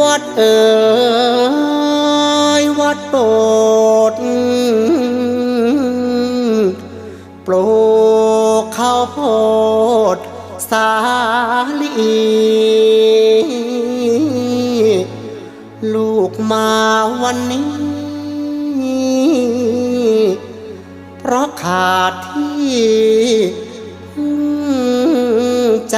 วัดเอ่ยวัดโปรดปลูกข้าวโพดสาลีลูกมาวันนี้ เพราะขาดที่พึ่งใจ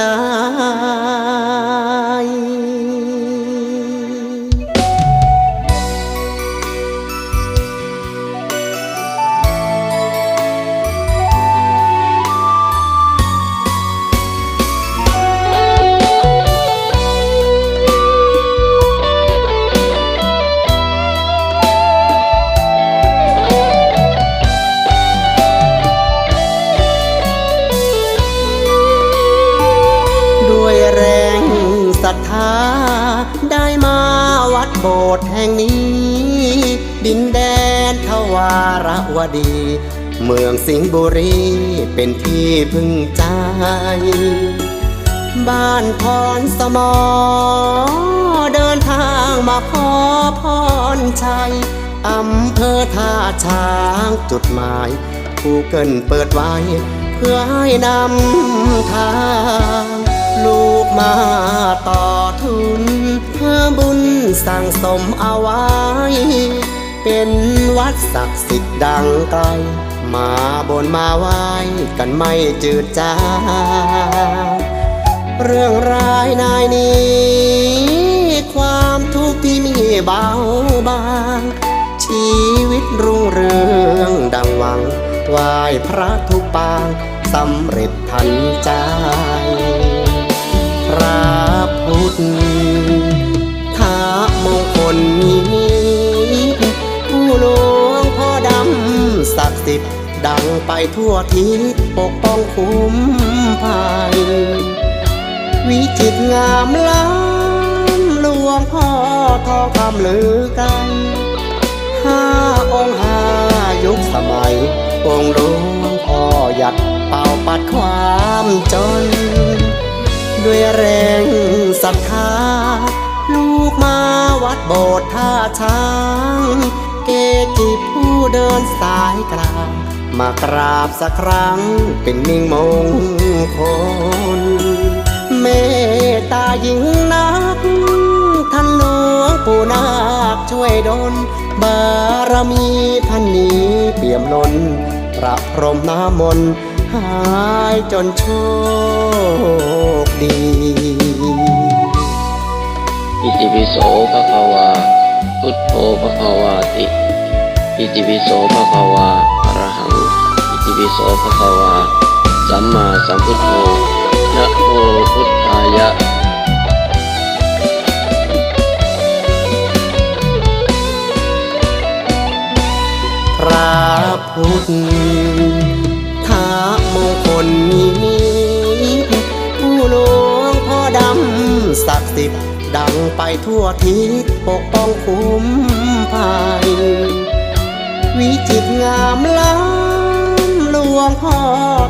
ได้มาวัดโบสถ์แห่งนี้ ดินแดนทวารวดี เมืองสิงห์บุรีเป็นที่พึ่งใจ บ้านพรสมอ เดินทางมาขอพรชัยอำเภอท่าช้างจุดหมายผู้เกินเปิดไว้ เพื่อให้นำทาง ลูกมาต่อทุนเพื่อบุญสั่งสมเอาไว้ เป็นวัดศักดิ์สิทธิ์ดังไกล มาบนมาไหว้กันไม่จืดจางเรื่องร้ายนายนี้ ความทุกข์ที่มีเบาบาง ชีวิตรุ่งเรืองดังหวังไหว้พระทุกปางสำเร็จทันใจ พระพุทธท้ามงคลนี้ผู้หลวงพ่อดำศักดิ์สิทธิ์ดังไปทั่วทิศปกป้องคุ้มภัยวิจิตงามล้ำหลวงพ่อทองคำลือกันห้าองค์ห้ายุคสมัย องค์หลวงพ่อหยัดเป่าปัดความจน ด้วยแรงศรัทธา ลูกมาวัดโบสถ์ท่าช้าง เกจิผู้เดินสายกลาง มากราบสักครั้งเป็นมิ่งมงคล เมตตายิ่งนัก ท่านหลวงปู่นาคช่วยดลบารมีท่านนี้เปี่ยมล้น ประพรมน้ำมนต์ หายจนโชคดีอิติปิโสภะคะวา พุทโธภะคะวาติอิติปิโสภะคะวาอะระหังอิติปิโสภะคะวา สัมมาสัมพุทโธนะโมพุทธายะพระพุทธท้าม งคลนี้ผู้หลวงพ่อดำศักดิ์สิทธิ์ดังไปทั่วทิศปกป้องคุ้มภัยวิจิตงามล้ำหลวงพ่อ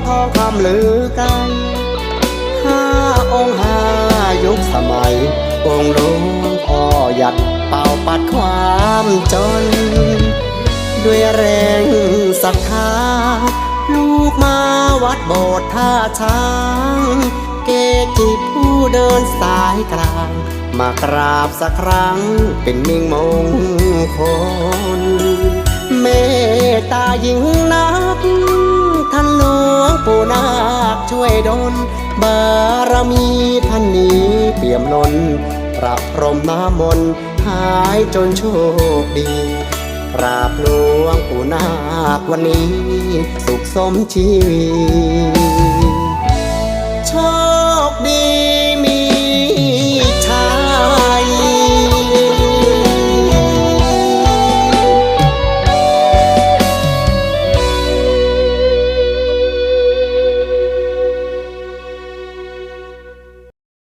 ทองคำลือกันห้าองค์ห้ายุคสมัย องค์หลวงพ่อหยัดเป่าปัดความจน ด้วยแรง วัดโบสถ์ท่าช้าง เกจิผู้เดินสายกลาง มากราบสักครั้งเป็นมิ่งมงคล เมตตายิ่งนัก ท่านหลวงปู่นาคช่วยดลบารมีท่านนี้เปี่ยมล้นประพรมน้ำมนต์หายจนโชคดี กราบหลวงปู่นาควันนี้ สุขสมชีวิต